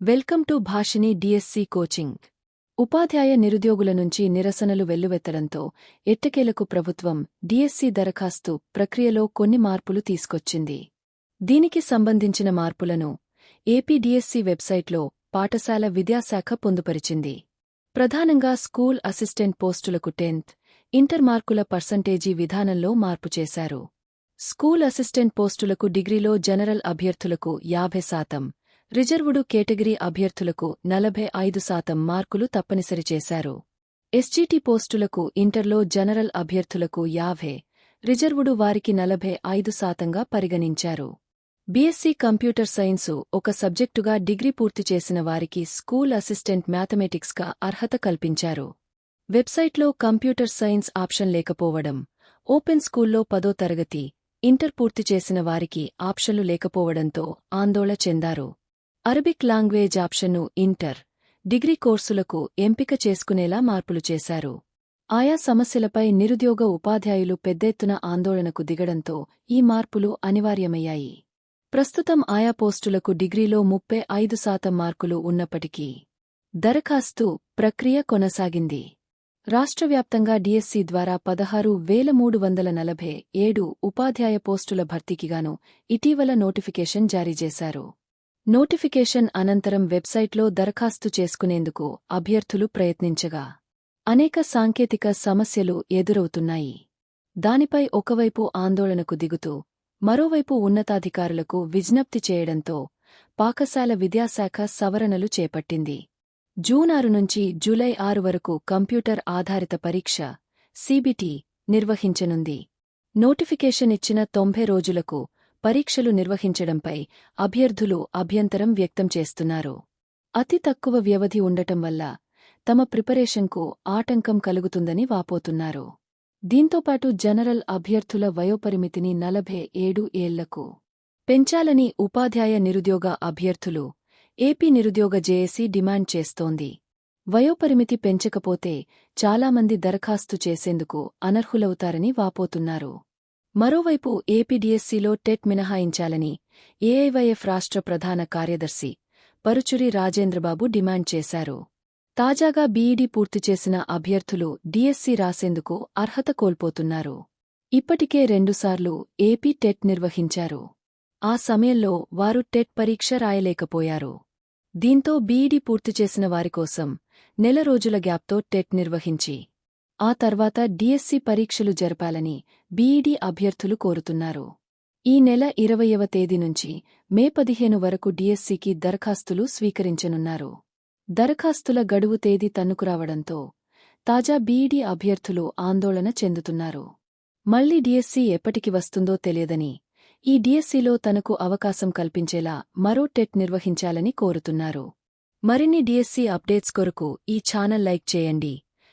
Welcome to Bhashini DSC coaching. ఉపాధ్యాయ నిరుద్యోగుల నుంచి నిరసనలు వెల్లువెత్తడంతో ఎట్టకేలకు ప్రభుత్వం డిఎస్సి దరఖాస్తు ప్రక్రియలో కొన్ని మార్పులు తీసుకొచ్చింది. దీనికి సంబంధించిన మార్పులను ఏపీడిఎస్సి వెబ్సైట్లో పాఠశాల విద్యాశాఖ పొందుపరిచింది. ప్రధానంగా స్కూల్ అసిస్టెంట్ పోస్టులకు టెన్త్ ఇంటర్ మార్కుల పర్సంటేజీ విధానంలో మార్పు చేశారు. స్కూల్ అసిస్టెంట్ పోస్టులకు డిగ్రీలో జనరల్ అభ్యర్థులకు యాభై శాతం రిజర్వుడు కేటగిరీ అభ్యర్థులకు నలభై ఐదు శాతం మార్కులు తప్పనిసరి చేశారు. ఎస్జీటీ పోస్టులకు ఇంటర్లో జనరల్ అభ్యర్థులకు యాభై రిజర్వుడు వారికి నలభై ఐదు శాతంగా పరిగణించారు. బీఎస్సీ కంప్యూటర్ సైన్సు ఒక సబ్జెక్టుగా డిగ్రీ పూర్తి చేసిన వారికి స్కూల్ అసిస్టెంట్ మ్యాథమెటిక్స్గా అర్హత కల్పించారు. వెబ్సైట్లో కంప్యూటర్ సైన్స్ ఆప్షన్ లేకపోవడం ఓపెన్ స్కూల్లో పదో తరగతి ఇంటర్ పూర్తి చేసిన వారికి ఆప్షన్లు లేకపోవడంతో ఆందోళన చెందారు. అరబిక్ లాంగ్వేజ్ ఆప్షన్ను ఇంటర్ డిగ్రీ కోర్సులకు ఎంపిక చేసుకునేలా మార్పులు చేశారు. ఆయా సమస్యలపై నిరుద్యోగ ఉపాధ్యాయులు పెద్దెత్తున ఆందోళనకు దిగడంతో ఈ మార్పులు అనివార్యమయ్యాయి. ప్రస్తుతం ఆయా పోస్టులకు డిగ్రీలో ముప్పై ఐదు శాతం మార్కులు ఉన్నప్పటికీ దరఖాస్తు ప్రక్రియ కొనసాగింది. రాష్ట్రవ్యాప్తంగా డిఎస్సి ద్వారా పదహారు వేల మూడు వందల నలభై ఏడు ఉపాధ్యాయ పోస్టుల భర్తీకిగాను ఇటీవల నోటిఫికేషన్ జారీ చేశారు. నోటిఫికేషన్ అనంతరం వెబ్సైట్లో దరఖాస్తు చేసుకునేందుకు అభ్యర్థులు ప్రయత్నించగా అనేక సాంకేతిక సమస్యలు ఎదురవుతున్నాయి. దానిపై ఒకవైపు ఆందోళనకు దిగుతూ మరోవైపు ఉన్నతాధికారులకు విజ్ఞప్తి చేయడంతో పాకశాల విద్యాశాఖ సవరణలు చేపట్టింది. జూన్ ఆరు నుంచి జూలై ఆరు వరకు కంప్యూటర్ ఆధారిత పరీక్ష సీబీటీ నిర్వహించనుంది. నోటిఫికేషన్ ఇచ్చిన తొంభై రోజులకు పరీక్షలు నిర్వహించడంపై అభ్యర్థులు అభ్యంతరం వ్యక్తం చేస్తున్నారు. అతి తక్కువ వ్యవధి ఉండటం వల్ల తమ ప్రిపరేషన్కు ఆటంకం కలుగుతుందని వాపోతున్నారు. దీంతోపాటు జనరల్ అభ్యర్థుల వయోపరిమితిని నలభై ఏడు ఏళ్ళకు పెంచాలని ఉపాధ్యాయ నిరుద్యోగ అభ్యర్థులు ఏపీ నిరుద్యోగ జేఏసీ డిమాండ్ చేస్తోంది. వయోపరిమితి పెంచకపోతే చాలామంది దరఖాస్తు చేసేందుకు అనర్హులవుతారని వాపోతున్నారు. మరోవైపు ఏపీడీఎస్సీలో టెట్ మినహాయించాలని ఏఐవైఎఫ్ రాష్ట్ర ప్రధాన కార్యదర్శి పరుచురి రాజేంద్రబాబు డిమాండ్ చేశారు. తాజాగా బీఈడీ పూర్తి చేసిన అభ్యర్థులు డీఎస్సీ రాసేందుకు అర్హత కోల్పోతున్నారు. ఇప్పటికే రెండుసార్లు ఏపీ టెట్ నిర్వహించారు. ఆ సమయంలో వారు టెట్ పరీక్ష రాయలేకపోయారు. దీంతో బీఈడీ పూర్తి చేసిన వారికోసం నెల రోజుల గ్యాప్తో టెట్ నిర్వహించి ఆ తర్వాత డిఎస్సి పరీక్షలు జరపాలని బీఈడీ అభ్యర్థులు కోరుతున్నారు. ఈ నెల ఇరవయవ తేదీ నుంచి మే పదిహేను వరకు డిఎస్సికి దరఖాస్తులు స్వీకరించనున్నారు. దరఖాస్తుల గడువు తేదీ తన్నుకురావడంతో తాజా బీఈడీ అభ్యర్థులు ఆందోళన చెందుతున్నారు. మళ్ళీ డిఎస్సి ఎప్పటికి వస్తుందో తెలియదని ఈ డిఎస్సిలో తనకు అవకాశం కల్పించేలా మరో టెట్ నిర్వహించాలని కోరుతున్నారు. మరిన్ని డిఎస్సి అప్డేట్స్ కొరకు ఈ ఛానల్ లైక్ చేయండి.